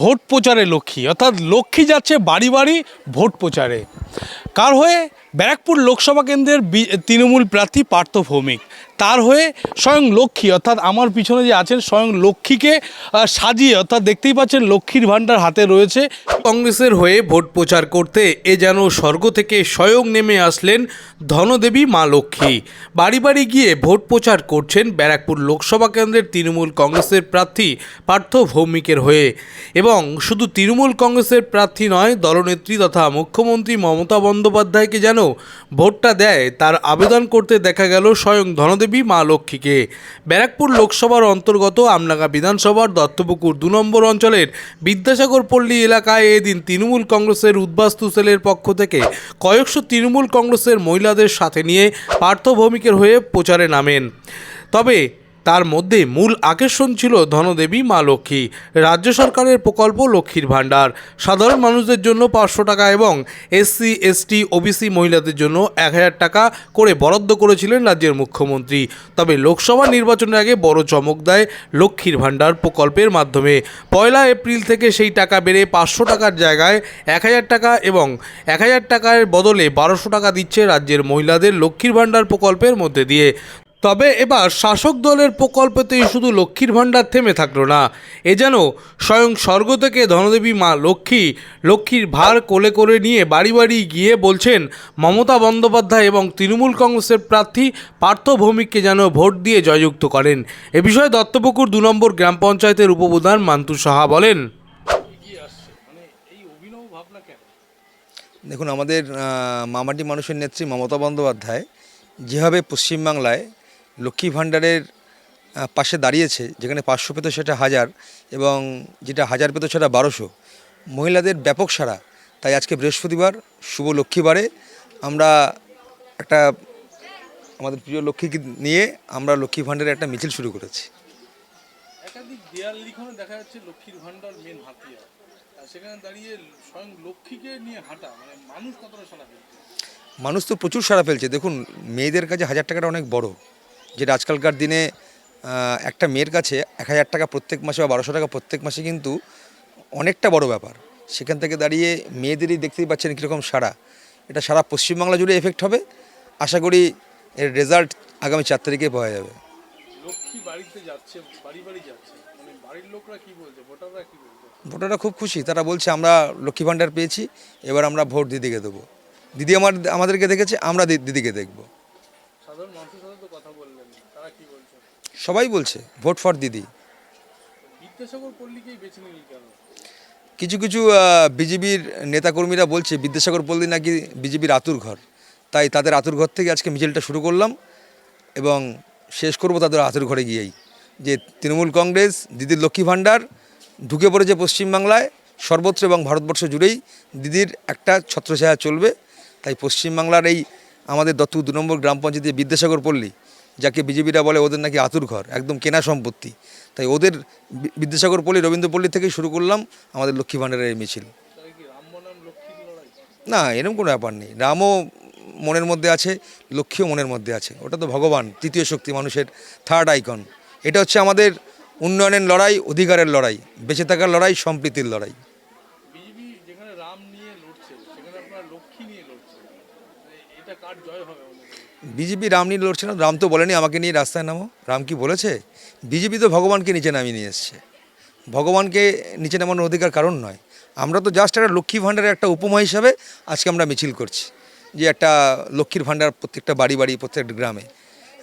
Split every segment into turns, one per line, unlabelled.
Vote প্রচারে লক্ষ্মী অর্থাৎ লক্ষ্মী যাচ্ছে বাড়ি বাড়ি ভোট প্রচারে। কার হয়ে? ব্যারাকপুর লোকসভা কেন্দ্রের তৃণমূল প্রার্থী পার্থ ভৌমিক। তার হয়ে স্বয়ং লক্ষ্মী, অর্থাৎ আমার পিছনে যে আছেন স্বয়ং লক্ষ্মীকে সাজিয়ে, অর্থাৎ দেখতেই পাচ্ছেন লক্ষ্মীর ভাণ্ডার হাতে রয়েছে। কংগ্রেসের হয়ে ভোট প্রচার করতে এ যেন স্বর্গ থেকে স্বয়ং নেমে আসলেন ধনদেবী মা লক্ষ্মী। বাড়ি বাড়ি গিয়ে ভোট প্রচার করছেন ব্যারাকপুর লোকসভা কেন্দ্রের তৃণমূল কংগ্রেসের প্রার্থী পার্থ ভৌমিকের হয়ে। এবং শুধু তৃণমূল কংগ্রেসের প্রার্থী নয়, দলনেত্রী তথা মুখ্যমন্ত্রী মমতা বন্দ্যোপাধ্যায়কে যেন ভোটটা দেয়, তার আবেদন করতে দেখা গেল স্বয়ং ধনদেবী মা লক্ষ্মীকে। ব্যারাকপুর লোকসভার অন্তর্গত আমনাগা বিধানসভার দত্তপুকুর দু নম্বর অঞ্চলের বিদ্যাসাগর পল্লী এলাকায় এদিন তৃণমূল কংগ্রেসের উদ্বাস্তু সেলের পক্ষ থেকে কয়েকশো তৃণমূল কংগ্রেসের মহিলাদের সাথে নিয়ে পার্থ ভৌমিকের হয়ে প্রচারে নামেন। তবে তার মধ্যে মূল আকর্ষণ ছিল ধনদেবী মা লক্ষ্মী। রাজ্য সরকারের প্রকল্প লক্ষ্মীর ভাণ্ডার। সাধারণ মানুষদের জন্য পাঁচশো টাকা এবং এসসি এসটি ওবিসি মহিলাদের জন্য এক হাজার টাকা করে বরাদ্দ করেছিলেন রাজ্যের মুখ্যমন্ত্রী। তবে লোকসভা নির্বাচনের আগে বড় চমক দেয় লক্ষ্মীর ভাণ্ডার প্রকল্পের মাধ্যমে। পয়লা এপ্রিল থেকে সেই টাকা বেড়ে পাঁচশো টাকার জায়গায় এক হাজার টাকা এবং এক হাজার টাকার বদলে বারোশো টাকা দিচ্ছে রাজ্যের মহিলাদের লক্ষ্মীর ভাণ্ডার প্রকল্পের মধ্যে দিয়ে। তবে এবার শাসক দলের প্রকল্পতেই শুধু লক্ষ্মীর ভাণ্ডার থেমে থাকল না। এ যেন স্বয়ং স্বর্গ থেকে ধনদেবী মা লক্ষ্মী, লক্ষ্মীর ভার কোলে করে নিয়ে বাড়ি বাড়ি গিয়ে বলছেন, মমতা বন্দ্যোপাধ্যায় এবং তৃণমূল কংগ্রেসের প্রার্থী পার্থ ভৌমিককে যেন ভোট দিয়ে জয়যুক্ত করেন। এ বিষয়ে দত্তপুকুর দু নম্বর গ্রাম পঞ্চায়েতের উপপ্রধান মান্তু সাহা বলেন।
দেখুন, আমাদের মামাটি মানুষের নেত্রী মমতা বন্দ্যোপাধ্যায় যেভাবে পশ্চিমবাংলায় লক্ষ্মী ভাণ্ডারের পাশে দাঁড়িয়েছে যেখানে পাঁচশো পেত সেটা হাজার এবং যেটা হাজার পেত সেটা বারোশো। মহিলাদের ব্যাপক সাড়া। তাই আজকে বৃহস্পতিবার শুভ লক্ষ্মীবারে আমরা একটা আমাদের প্রিয় লক্ষ্মীকে নিয়ে আমরা লক্ষ্মী ভাণ্ডারের একটা মিছিল শুরু করেছি।
একাধিক দেয়াল লিখনে দেখা যাচ্ছে লক্ষ্মীর ভাণ্ডার মেন হাতিয়ার। সেখানে দাঁড়িয়ে স্বয়ং লক্ষ্মীকে নিয়ে হাঁটা মানে মানুষ কতটা সারা
মানুষ তো প্রচুর সাড়া ফেলছে দেখুন মেয়েদের কাছে হাজার টাকাটা অনেক বড়। যেটা আজকালকার দিনে একটা মেয়ের কাছে এক হাজার টাকা প্রত্যেক মাসে বা বারোশো টাকা প্রত্যেক মাসে কিন্তু অনেকটা বড় ব্যাপার। সেখান থেকে দাঁড়িয়ে মেয়েদেরই দেখতেই পাচ্ছেন কীরকম সারা এটা সারা পশ্চিমবাংলা জুড়ে এফেক্ট হবে। আশা করি এর রেজাল্ট আগামী চার তারিখে পাওয়া যাবে।
মানে ভোটাররা
খুব খুশি। তারা বলছে আমরা লক্ষ্মী ভাণ্ডার পেয়েছি। এবার আমরা ভোট দিদিকে দেবো। দিদি আমার আমাদেরকে দেখেছে আমরা দিদিকে দেখব।
সাধারণ মানুষের সাথে তো কথা
সবাই বলছে ভোট ফর দিদি। কিছু কিছু বিজেপির নেতাকর্মীরা বলছে বিদ্যাসাগর পল্লী নাকি বিজেপির আতুর ঘর। তাই তাদের আতুর ঘর থেকে আজকে মিছিলটা শুরু করলাম এবং শেষ করব তাদের আতুর ঘরে গিয়েই। যে তৃণমূল কংগ্রেস দিদির লক্ষ্মী ভাণ্ডার ঢুকে পড়েছে পশ্চিমবাংলায় সর্বত্র এবং ভারতবর্ষ জুড়েই দিদির একটা ছত্রছায়া চলবে। তাই পশ্চিমবাংলার এই আমাদের দত্ত দু নম্বর গ্রাম পঞ্চায়েতের বিদ্যাসাগর পল্লী যাকে বিজেপিরা বলে ওদের নাকি আতুর ঘর, একদম কেনা সম্পত্তি। তাই ওদের বিদ্যাসাগর পল্লী রবীন্দ্রপল্লী থেকেই শুরু করলাম আমাদের লক্ষ্মী ভাণ্ডারের এই মিছিল। না, এরকম কোনো ব্যাপার নেই। রামও মনের মধ্যে আছে, লক্ষ্মীও মনের মধ্যে আছে। ওটা তো ভগবান, তৃতীয় শক্তি মানুষের থার্ড আইকন এটা হচ্ছে আমাদের উন্নয়নের লড়াই, অধিকারের লড়াই, বেঁচে থাকার লড়াই, সম্প্রীতির লড়াই।
মানে জয় হবে
বিজেপি রাম নিয়ে লড়ছে না, রাম তো বলেনি আমাকে নিয়ে রাস্তায় নামো। রাম কি বলেছে? বিজেপি তো ভগবানকে নিচে নামিয়ে নিয়ে এসছে। ভগবানকে নিচে নামানোর অধিকার কারণ নয়। আমরা তো জাস্ট একটা লক্ষ্মী ভাণ্ডারের একটা উপমা হিসাবে আজকে আমরা মিছিল করছি, যে একটা লক্ষ্মীর ভাণ্ডার প্রত্যেকটা বাড়ি বাড়ি প্রত্যেকটা গ্রামে।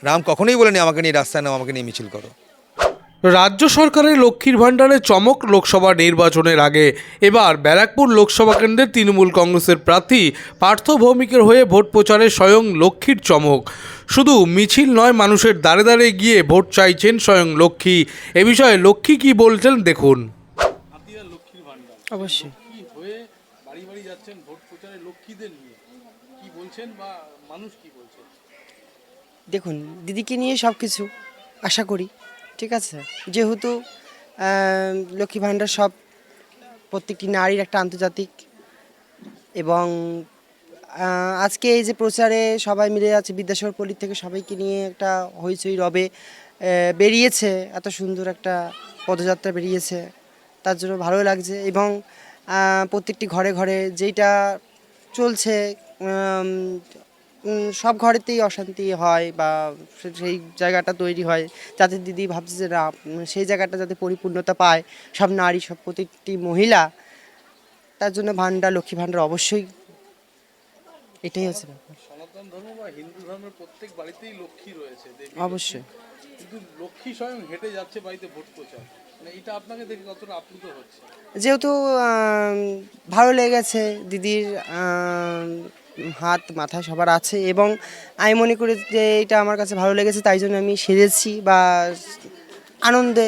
রাম কখনোই বলেনি আমাকে নিয়ে রাস্তায় নামো, আমাকে নিয়ে মিছিল করো।
রাজ্য সরকারের লক্ষ্মীর ভাণ্ডারে চমক লোকসভা নির্বাচনের আগে এবার ব্যারাকপুর লোকসভা কেন্দ্রের তৃণমূল কংগ্রেসের প্রার্থী পার্থ ভৌমিকের হয়ে ভোট প্রচারে স্বয়ং লক্ষ্মীর চমক। শুধু মিছিল নয় মানুষের দাঁড়ে দাঁড়িয়ে গিয়ে ভোট চাইছেন স্বয়ং লক্ষ্মী। এ বিষয়ে লক্ষ্মী কি বলছেন দেখুন।
অবশ্যই।
বাড়ি বাড়ি যাচ্ছেন ভোট প্রচারে লক্ষ্মীদের নিয়ে। কি বলছেন বা মানুষ কি বলছে
দেখুন দিদিকে নিয়ে সব কিছু আশা করি। ঠিক আছে? যেহেতু লক্ষ্মী ভাণ্ডার সব প্রত্যেকটি নারীর একটা আন্তর্জাতিক এবং আজকে এই যে প্রচারে সবাই মিলে আছে, বিদ্যাসাগর পল্লী থেকে সবাইকে নিয়ে একটা হইচই রবে বেরিয়েছে, এত সুন্দর একটা পদযাত্রা বেরিয়েছে, তার জন্য ভালো লাগছে এবং প্রত্যেকটি ঘরে ঘরে যেটা চলছে সব ঘরেতেই অশান্তি হয় বা সেই জায়গাটা তৈরি হয়। যাতে দিদি ভাবছে যে না সেই জায়গাটা যাতে পরিপূর্ণতা পায়। সব নারী সব প্রতিটি মহিলা। তার জন্য ভাণ্ডার লক্ষ্মী ভাণ্ডার অবশ্যই এটাই হচ্ছে ব্যাপার।
সনাতন ধর্ম বা হিন্দু ধর্মের প্রত্যেক বাড়িতেই লক্ষ্মী রয়েছে
অবশ্যই।
কিন্তু লক্ষ্মী স্বয়ং হেঁটে যাচ্ছে বাড়িতে ভোট প্রচার। মানে এটা আপনাকে দেখে কতটা আপ্লুত হচ্ছে?
যেহেতু ভালো লেগেছে দিদির হাত মাথা সবার আছে এবং আমি মনে করি যে এটা আমার কাছে ভালো লেগেছে তাই জন্য আমি সেরেছি বা আনন্দে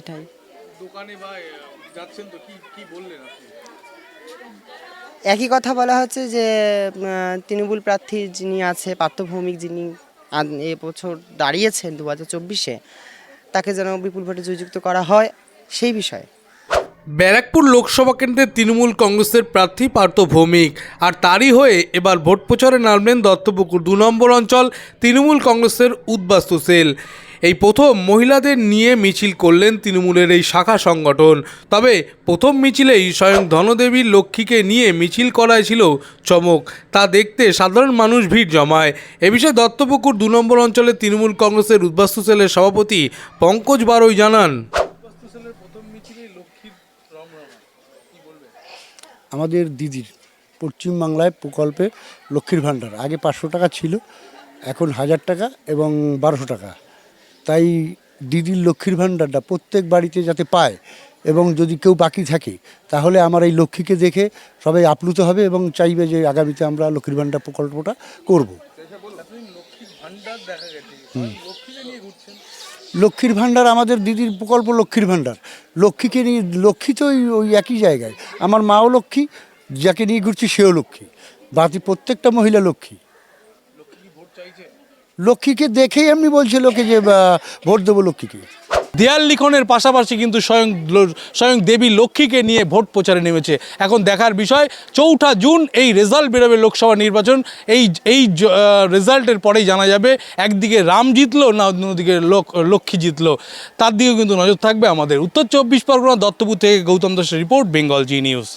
এটাই।
দোকানে বা যাচ্ছেন তো কি কি বললেন আপনি?
একই কথা বলা হচ্ছে যে তৃণমূল প্রার্থী যিনি আছে পার্থভৌমিক যিনি এ বছর দাঁড়িয়েছেন দু হাজার চব্বিশে তাকে যেন বিপুল ভোটে জয়যুক্ত করা হয় সেই বিষয়ে।
ব্যারাকপুর লোকসভা কেন্দ্রের তৃণমূল কংগ্রেসের প্রার্থী পার্থ ভৌমিক। আর তারই হয়ে এবার ভোট প্রচারে নামলেন দত্তপুকুর দু নম্বর অঞ্চল তৃণমূল কংগ্রেসের উদ্বাস্তু সেল। এই প্রথম মহিলাদের নিয়ে মিছিল করলেন তৃণমূলের এই শাখা সংগঠন। তবে প্রথম মিছিলেই স্বয়ং ধনদেবী লক্ষ্মীকে নিয়ে মিছিল করায় ছিল চমক। তা দেখতে সাধারণ মানুষ ভিড় জমায়। এ বিষয়ে দত্তপুকুর দু নম্বর অঞ্চলের তৃণমূল কংগ্রেসের উদ্বাস্তু সেলের সভাপতি পঙ্কজ বারই জানান।
আমাদের দিদির পশ্চিমবাংলায় প্রকল্পে লক্ষ্মীর ভাণ্ডার। আগে পাঁচশো টাকা ছিল, এখন হাজার টাকা এবং বারোশো টাকা। তাই দিদির লক্ষ্মীর ভাণ্ডারটা প্রত্যেক বাড়িতে যাতে পায় এবং যদি কেউ বাকি থাকে, তাহলে আমার এই লক্ষ্মীকে দেখে সবাই আপ্লুত হবে এবং চাইবে যে আগামীতে আমরা লক্ষ্মীর ভাণ্ডার প্রকল্পটা করব। লক্ষ্মীর ভাণ্ডার আমাদের দিদির প্রকল্প লক্ষ্মীর ভাণ্ডার। লক্ষ্মীকে নিয়ে লক্ষ্মী তো ওই ওই একই জায়গায়। আমার মাও লক্ষ্মী যাকে নিয়ে ঘুরছি সেও লক্ষ্মী। বাকি প্রত্যেকটা মহিলা লক্ষ্মী। লক্ষ্মীকে দেখেই আমি বলছি লোকে যে ভোট দেবো লক্ষ্মীকে।
দেয়াল লিখনের পাশাপাশি কিন্তু স্বয়ং স্বয়ং দেবী লক্ষ্মীকে নিয়ে ভোট প্রচারে নেমেছে। এখন দেখার বিষয়, চৌঠা জুন এই রেজাল্ট বেরোবে লোকসভা নির্বাচন। এই এই রেজাল্টের পরেই জানা যাবে, একদিকে রাম জিতলো, না অন্যদিকে লোক, লক্ষ্মী জিতলো। তার দিকেও কিন্তু নজর থাকবে আমাদের। উত্তর চব্বিশ পরগনা, দত্তপুর থেকে গৌতম দাসের রিপোর্ট, বেঙ্গল জি নিউজ।